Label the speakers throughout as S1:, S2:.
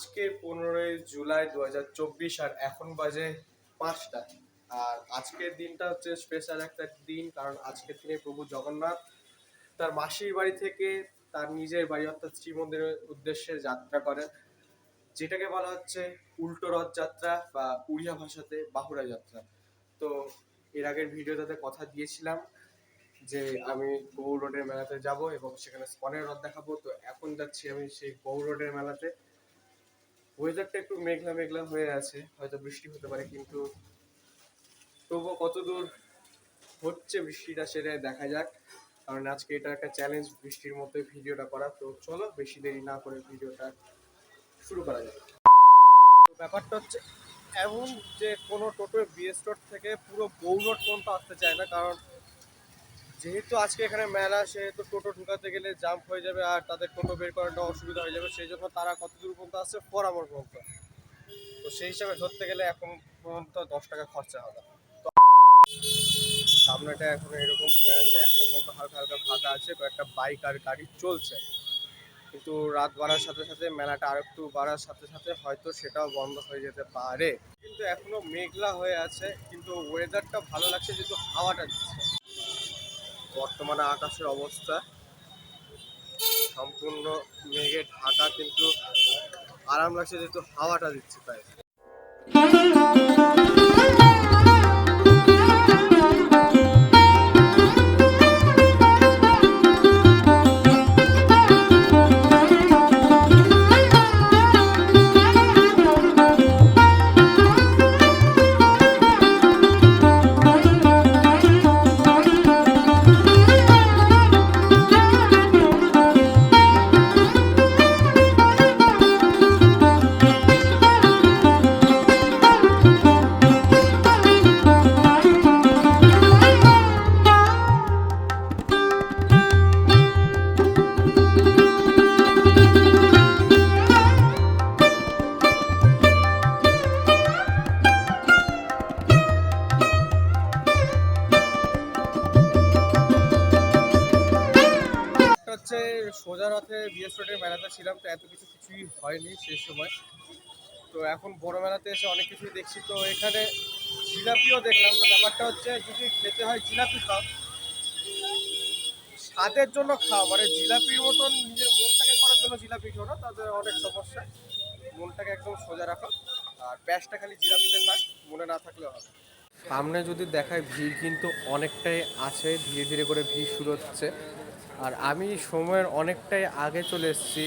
S1: আজকে পনেরোই জুলাই দু হাজার চব্বিশ আর এখন বাজে পাঁচটা। আর আজকের দিনটা হচ্ছে স্পেশাল একটা দিন, কারণ আজকের দিনে প্রভু জগন্নাথ তার মাসির বাড়ি থেকে তার নিজের বাড়ি, অর্থাৎ শ্রীমন্দিরের উদ্দেশ্যে যাত্রা করেন, যেটাকে বলা হচ্ছে উল্টো রথযাত্রা বা উড়িয়া ভাষাতে বাহুরা যাত্রা। তো এর আগের ভিডিওটাতে কথা দিয়েছিলাম যে আমি গৌর রোডের মেলাতে যাব এবং সেখানে স্পনের রথ দেখাবো। তো এখন যাচ্ছি আমি সেই গৌর রোডের মেলাতে। ওয়েদারটা একটু মেঘলা মেঘলা হয়ে আছে, হয়তো বৃষ্টি হতে পারে, কিন্তু তবুও কতদূর হচ্ছে বৃষ্টিটা সেটা দেখা যাক। কারণ আজকে এটা একটা চ্যালেঞ্জ বৃষ্টির মধ্যে ভিডিওটা করা, তো চলো বেশি দেরি না করে ভিডিওটা শুরু করা যাক। তো ব্যাপারটা হচ্ছে এমন যে কোনো টোটো বিএস থেকে পুরো গৌর রোড পর্যন্ত আসতে চায় না, কারণ যেহেতু আজকে এখানে মেলা, সেহেতু টোটো ঢুকাতে গেলে জাম্প হয়ে যাবে আর তাদের টোটো বের করাটা অসুবিধা হয়ে যাবে। সেই জন্য তারা কত দূর পর্যন্ত আসছে পরামর পর্যন্ত। তো সেই হিসাবে ধরতে গেলে এখন পর্যন্ত দশ টাকা খরচা হবে। তো সামনেটা এখন এরকম হয়ে আছে, এখনও পর্যন্ত হালকা হালকা ফাঁকা আছে কয়েকটা বাইক আর গাড়ি চলছে। কিন্তু রাত বাড়ার সাথে সাথে, মেলাটা আর একটু বাড়ার সাথে সাথে হয়তো সেটাও বন্ধ হয়ে যেতে পারে। কিন্তু এখনও মেঘলা হয়ে আছে, কিন্তু ওয়েদারটা ভালো লাগছে, যেহেতু হাওয়াটা দিচ্ছে। বর্তমানে আকাশের অবস্থা সম্পূর্ণ মেঘে ঢাকা কিন্তু আরাম লাগছে যেহেতু হাওয়াটা দিচ্ছে তাই। এত কিছু কিছুই হয়নি সেই সময়। তো এখন বড় মেলাতে এসে অনেক কিছুই দেখছি। তো এখানে জিলাপিও দেখলাম। তো ব্যাপারটা হচ্ছে যদি খেতে হয় জিলাপি খাও। স্বাদের জন্য খাও। মানে জিলাপির মতন নিজের মনটাকে করার জন্য জিলাপি খাও না তাদের অনেক সমস্যা। মনটাকে একদম সোজা রাখো। আর প্যাসটা খালি জিলাপিতে থাক মনে না থাকলেও হবে। সামনে যদি দেখায় ভিড় কিন্তু অনেকটাই আছে, ধীরে ধীরে করে ভিড় শুরু হচ্ছে। আর আমি সময়ের অনেকটাই আগে চলে এসেছি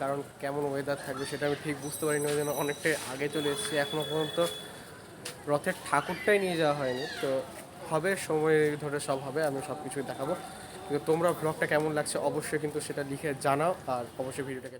S1: কারণ কেমন ওয়েদার থাকবে সেটা আমি ঠিক বুঝতে পারিনি, ওই জন্য অনেকটাই আগে চলে এসেছি। এখনও পর্যন্ত রথের ঠাকুরটাই নিয়ে যাওয়া হয়নি। তো হবে, সময় ধরে সব হবে, আমি সব কিছুই দেখাবো। কিন্তু তোমরা ব্লগটা কেমন লাগছে অবশ্যই কিন্তু সেটা লিখে জানাও, আর অবশ্যই ভিডিওটাকে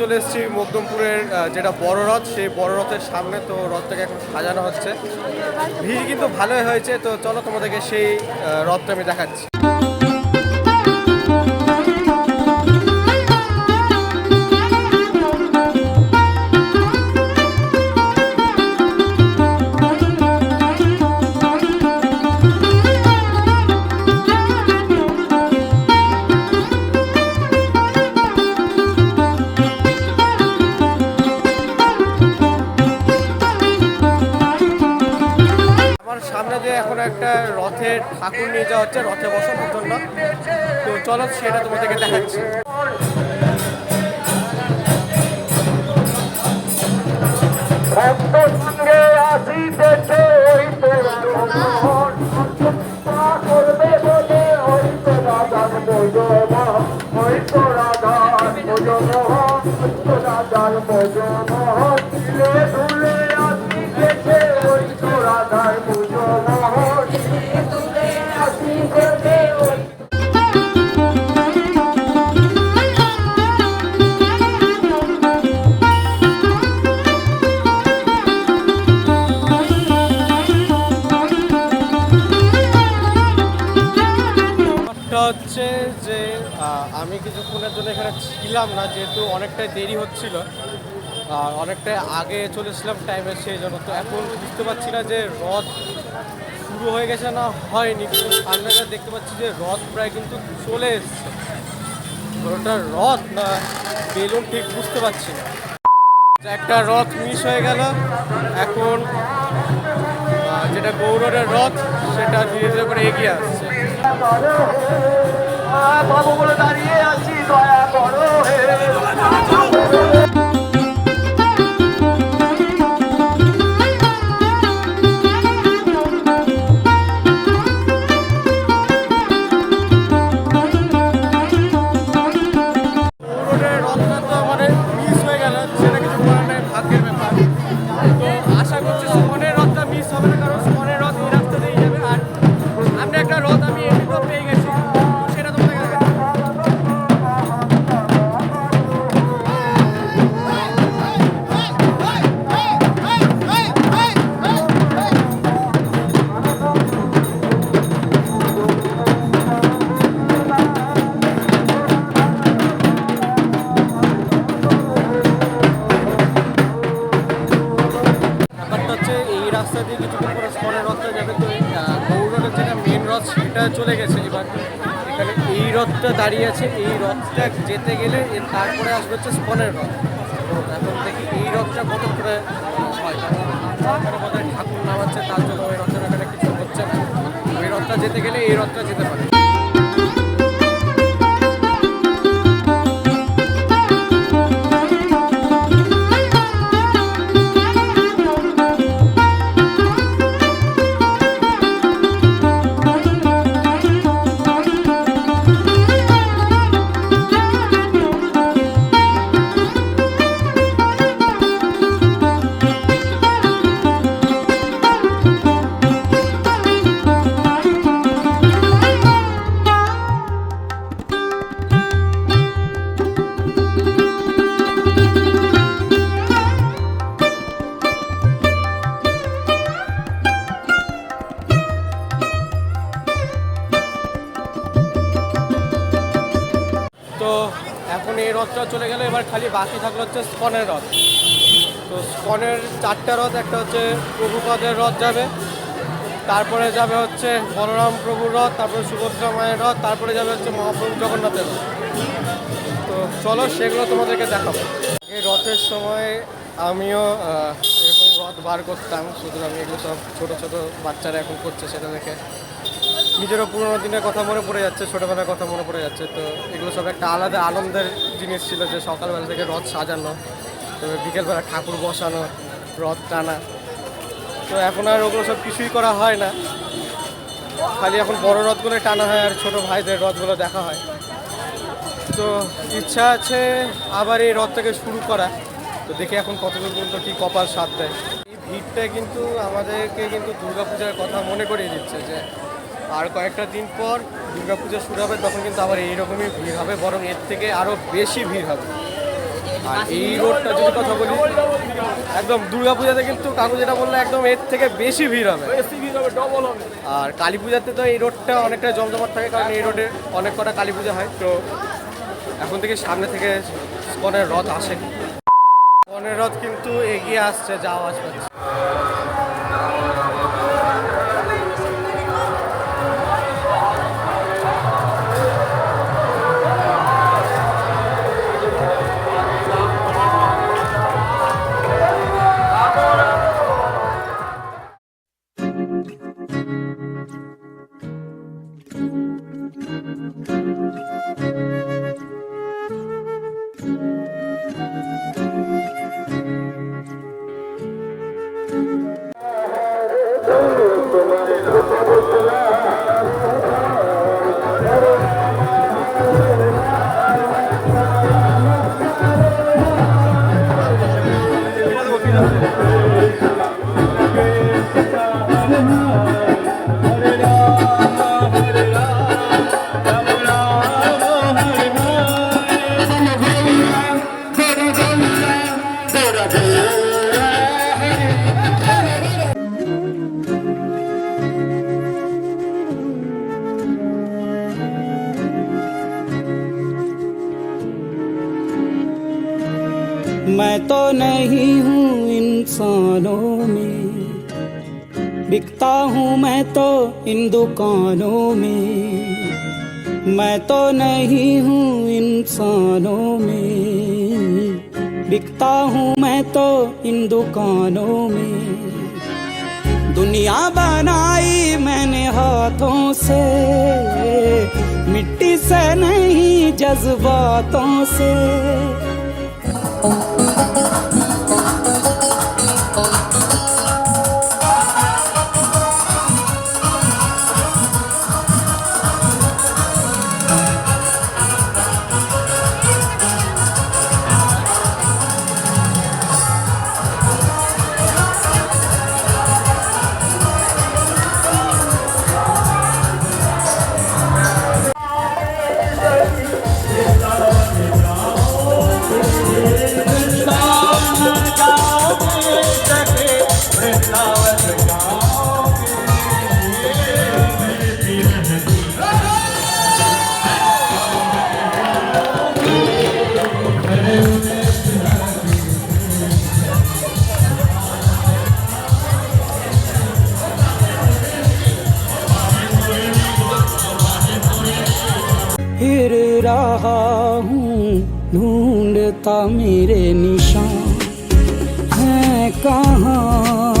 S1: চলে এসেছি মধ্যমপুরের যেটা বড় রথ, সেই বড় রথের সামনে তো রথটাকে এখন সাজানো হচ্ছে। ভিড় কিন্তু ভালোই হয়েছে, তো চলো তোমাদেরকে সেই রথটা আমি দেখাচ্ছি। হচ্ছে রথে বসানোর জন্য তো চলো সেটা তোমাদেরকে দেখাচ্ছি।
S2: ভক্ত সঙ্গে
S1: ছিলাম না, যেহেতু অনেকটাই দেরি হচ্ছিল, আর অনেকটাই আগে চলেছিলাম টাইমে সেই জন্য তো এখন বুঝতে পারছি না যে রথ শুরু হয়ে গেছে না হয়নি, কিন্তু সামনে দেখতে পাচ্ছি যে রথ প্রায় কিন্তু চলে এসছে। ওটা রথ না, বেলুন ঠিক বুঝতে পারছি না। একটা রথ মিস হয়ে গেল, এখন যেটা গৌরবের রথ, সেটা ধীরে ধীরে করে এগিয়ে আসছে।
S2: বাবু বলে দাঁড়িয়ে আছি দয়া করো হে।
S1: দাঁড়িয়ে আছে এই রথটা যেতে গেলে, এর তারপরে আসবে হচ্ছে স্পনের রথ। এখন দেখি এই রথটা কত করে হয় ঠাকুর নামাচ্ছে, তার জন্য ওই রথের এখানে কিছু হচ্ছে না। ওই রথটা যেতে গেলে এই রথটা যেতে পারে। চলে গেলে, এবার খালি বাকি থাকল হচ্ছে স্কনের রথ। তো স্কনের চারটা রথ, একটা হচ্ছে প্রভুপদের রথ যাবে, তারপরে যাবে হচ্ছে বলরাম প্রভুর রথ, তারপরে সুভদ্রা মায়ের রথ, তারপরে যাবে হচ্ছে মহাপ্রভু জগন্নাথের রথ। তো চলো, সেগুলো তোমাদেরকে দেখাবো। এই রথের সময় আমিও এরকম রথ বার করতাম সুতরাং এগুলো সব ছোটো ছোটো বাচ্চারা এখন করছে সেটা দেখে। নিজেরও পুরোনো দিনের কথা মনে পড়ে যাচ্ছে, ছোটোবেলার কথা মনে পড়ে যাচ্ছে। তো এগুলো সব একটা আলাদা আনন্দের জিনিস ছিল যে সকালবেলা থেকে রথ সাজানো তো বিকেলবেলা ঠাকুর বসানো, রথ টানা। তো এখন আর ওগুলো সব কিছুই করা হয় না। খালি এখন বড় রথগুলো টানা হয় আর ছোটো ভাইদের রথগুলো দেখা হয়। তো ইচ্ছা আছে আবার এই রথটাকে শুরু করা। তো দেখি এখন কতদূর পর্যন্ত কী কপাল সাথ দেয়। এই ভিড়টা কিন্তু আমাদেরকে কিন্তু দুর্গাপূজার কথা মনে করিয়ে দিচ্ছে যে আর কয়েকটা দিন পর দুর্গাপূজা শুরু হবে তখন কিন্তু আবার এইরকমই ভিড় হবে বরং এর থেকে আরও বেশি ভিড় হবে। আর এই রোডটা যদি কথা বলি একদম দুর্গাপূজাতে কিন্তু কাকু যেটা বলল একদম এর থেকে বেশি ভিড় হবে। আর কালী পূজাতে তো এই রোডটা অনেকটা জমজমাট থাকে কারণ এই রোডে অনেক কটা কালী পূজা হয়। তো এখন থেকে সামনে থেকে স্কনের রথ আসে। স্কনের রথ কিন্তু এগিয়ে আসছে যাওয়া আওয়াজ
S3: मैं तो नहीं हूँ इंसानों में। बिकता हूँ मैं तो इन दुकानों में। मैं तो नहीं हूँ इंसानों में। बिकता हूँ मैं तो इन दुकानों में। दुनिया बनाई मैंने हाथों से। मिट्टी से नहीं, जज्बातों से। ढूंढता मेरे निशान है कहाँ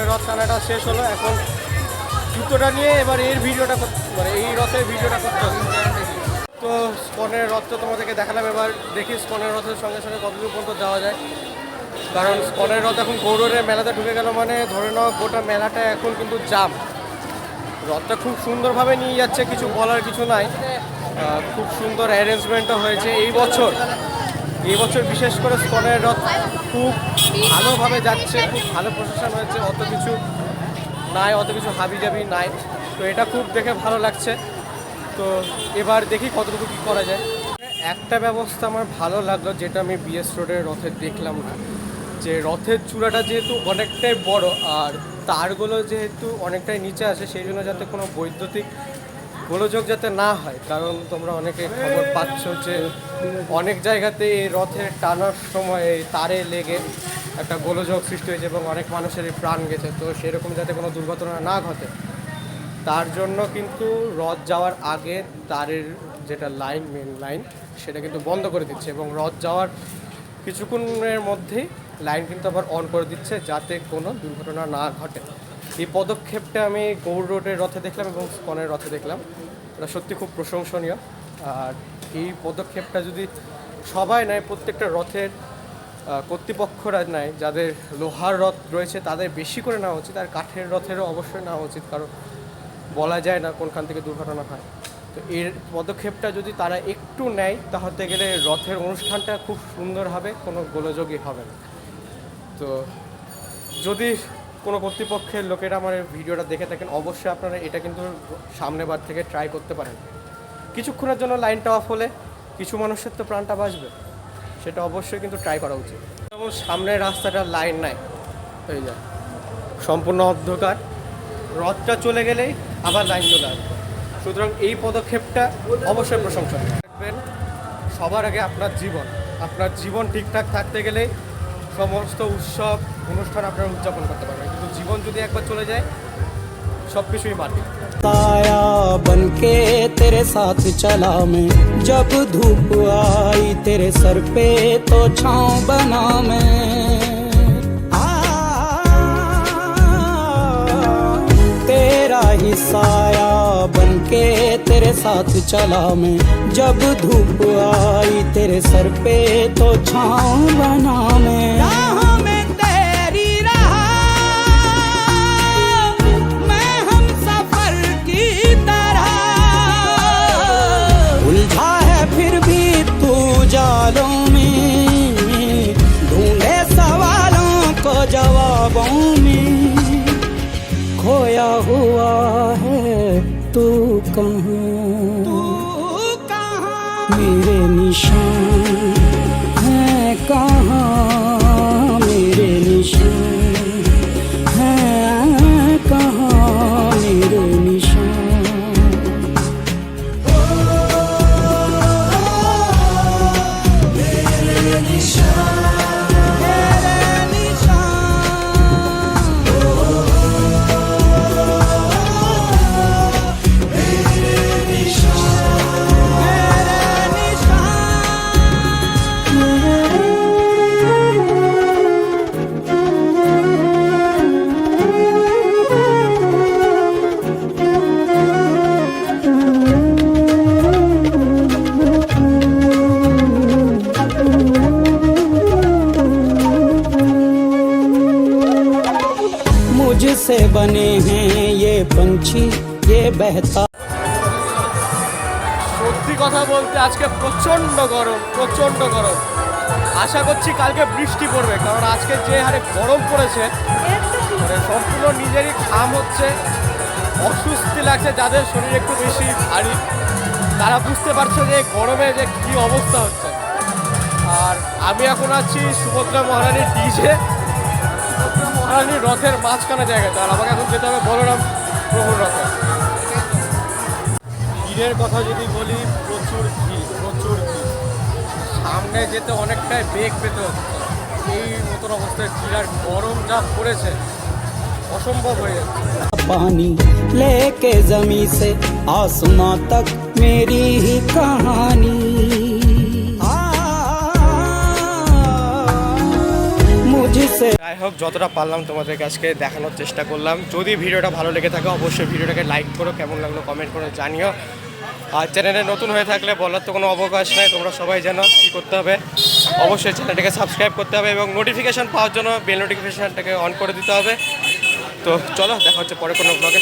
S1: স্কনের রথ টানাটা শেষ হলো। এখন জুতোটা নিয়ে এবার এর ভিডিওটা মানে এই রথের ভিডিওটা করতে হবে। তো স্পনের রথ তো তোমাদেরকে দেখালাম এবার। দেখি স্পনের রথের সঙ্গে সঙ্গে কতদূর পর্যন্ত যাওয়া যায়। কারণ স্পনের রথ এখন গৌরবের মেলাতে ঢুকে গেল মানে ধরে নাও গোটা মেলাটা এখন কিন্তু জাম। রথটা খুব সুন্দরভাবে নিয়ে যাচ্ছে, কিছু বলার কিছু নাই। খুব সুন্দর অ্যারেঞ্জমেন্টও হয়েছে। এই বছর এই বছর বিশেষ করে স্কনের রথ খুব ভালোভাবে যাচ্ছে, খুব ভালো প্রশাসন হয়েছে, অত কিছু নাই, অত কিছু হাবি হাবিজাবি নাই। তো এটা খুব দেখে ভালো লাগছে। তো এবার দেখি কতটুকু কী করা যায়। একটা ব্যবস্থা আমার ভালো লাগল, যেটা আমি বিএস রোডের রথে দেখলাম না। যে রথের চূড়াটা যেহেতু অনেকটাই বড়, আর তারগুলো যেহেতু অনেকটাই নিচে আসে, সেই জন্য যাতে কোনো বৈদ্যুতিক গোলযোগ যাতে না হয়। কারণ তোমরা অনেকে খবর পাচ্ছ যে অনেক জায়গাতে এই রথের টানার সময় এই তারে লেগে একটা গোলযোগ সৃষ্টি হয়েছে এবং অনেক মানুষেরই প্রাণ গেছে। তো সেরকম যাতে কোনো দুর্ঘটনা না ঘটে, তার জন্য কিন্তু রথ যাওয়ার আগে তারের যেটা লাইন মেন লাইন সেটা কিন্তু বন্ধ করে দিচ্ছে এবং রথ যাওয়ার কিছুক্ষণের মধ্যেই লাইন কিন্তু আবার অন করে দিচ্ছে যাতে কোনো দুর্ঘটনা না ঘটে। এই পদক্ষেপটা আমি গৌর রোডের রথে দেখলাম এবং স্কনের রথে দেখলাম। এটা সত্যি খুব প্রশংসনীয়। আর এই পদক্ষেপটা যদি সবাই নেয়, প্রত্যেকটা রথের কর্তৃপক্ষরা নেয়, যাদের লোহার রথ রয়েছে তাদের বেশি করে নেওয়া উচিত আর কাঠের রথেরও অবশ্যই নেওয়া উচিত কারণ বলা যায় না কোনখান থেকে দুর্ঘটনা হয়। তো এর পদক্ষেপটা যদি তারা একটু নেয়, তাহলে গেলে রথের অনুষ্ঠানটা খুব সুন্দর হবে, কোনো গোলযোগই হবে না। তো যদি কোনো কর্তৃপক্ষের লোকেরা আমার ভিডিওটা দেখে থাকেন, অবশ্যই আপনারা এটা কিন্তু সামনে বার থেকে ট্রাই করতে পারেন। কিছুক্ষণের জন্য লাইনটা অফ হলে কিছু মানুষের তো প্রাণটা বাঁচবে। সেটা অবশ্যই কিন্তু ট্রাই করা উচিত। যেমন সামনের রাস্তাটা লাইন নাই, হয়ে যায়। সম্পূর্ণ অন্ধকার। রথটা চলে গেলেই আবার লাইন চলে আসবে। সুতরাং এই পদক্ষেপটা অবশ্যই প্রশংসা দেখবেন, সবার আগে আপনার জীবন আপনার জীবন ঠিকঠাক থাকতে গেলে সমস্ত উৎসব, অনুষ্ঠান আপনারা উদযাপন করতে পারবেন। কিন্তু জীবন যদি একবার চলে যায় সব কিছুই মাটি
S3: ताया बन के तेरे साथ चला मैं जब धूप आई तेरे सर पे तो छाँव बना मैं आ, तेरा ही साया बन के तेरे साथ चला मैं जब धूप आई तेरे सर पे तो छाँव बना मैं राहों में जवाबों में खोया हुआ है तू कहाँ तू कहाँ मेरे निशान है कहाँ
S1: গরম, প্রচণ্ড গরম। আশা করছি কালকে বৃষ্টি পড়বে, কারণ আজকে যে হারে গরম পড়েছে মানে সম্পূর্ণ নিজেরই ঘাম হচ্ছে, অস্বস্তি লাগছে, যাদের শরীর একটু বেশি ভারী। তারা বুঝতে পারছে যে গরমে যে কী অবস্থা হচ্ছে। আর আমি এখন আছি সুভদ্রা মহারানীর ডিজে মহারানীর রথের মাঝখানে জায়গাতে আর আমাকে এখন যেতে হবে বলরাম প্রভুর রথে। ভিড়ের কথা যদি বলি, প্রচুর সামনে যেতে অনেকটাই বেগ পেত। এই নতুন অবস্থায় বিরাট গরম যা পড়েছে। অসম্ভব হয়ে যাচ্ছে।
S3: পানি লেকে জমি সে আসমান তক মেরি কাহানি।
S1: যাই হোক যতটা পারলাম তোমাদেরকে আজকে দেখানোর চেষ্টা করলাম। যদি ভিডিওটা ভালো লেগে থাকে অবশ্যই ভিডিওটাকে লাইক করো। কেমন লাগল কমেন্ট করে জানিও। আর চ্যানেলে নতুন হয়ে থাকলে বলার তো কোনো অবকাশ নেই, তোমরা সবাই জানো কী করতে হবে। অবশ্যই চ্যানেলটাকে সাবস্ক্রাইব করতে হবে এবং নোটিফিকেশান পাওয়ার জন্য বেল নোটিফিকেশানটাকে অন করে দিতে হবে। তো চলো, দেখা হচ্ছে পরে কোনো ব্লগে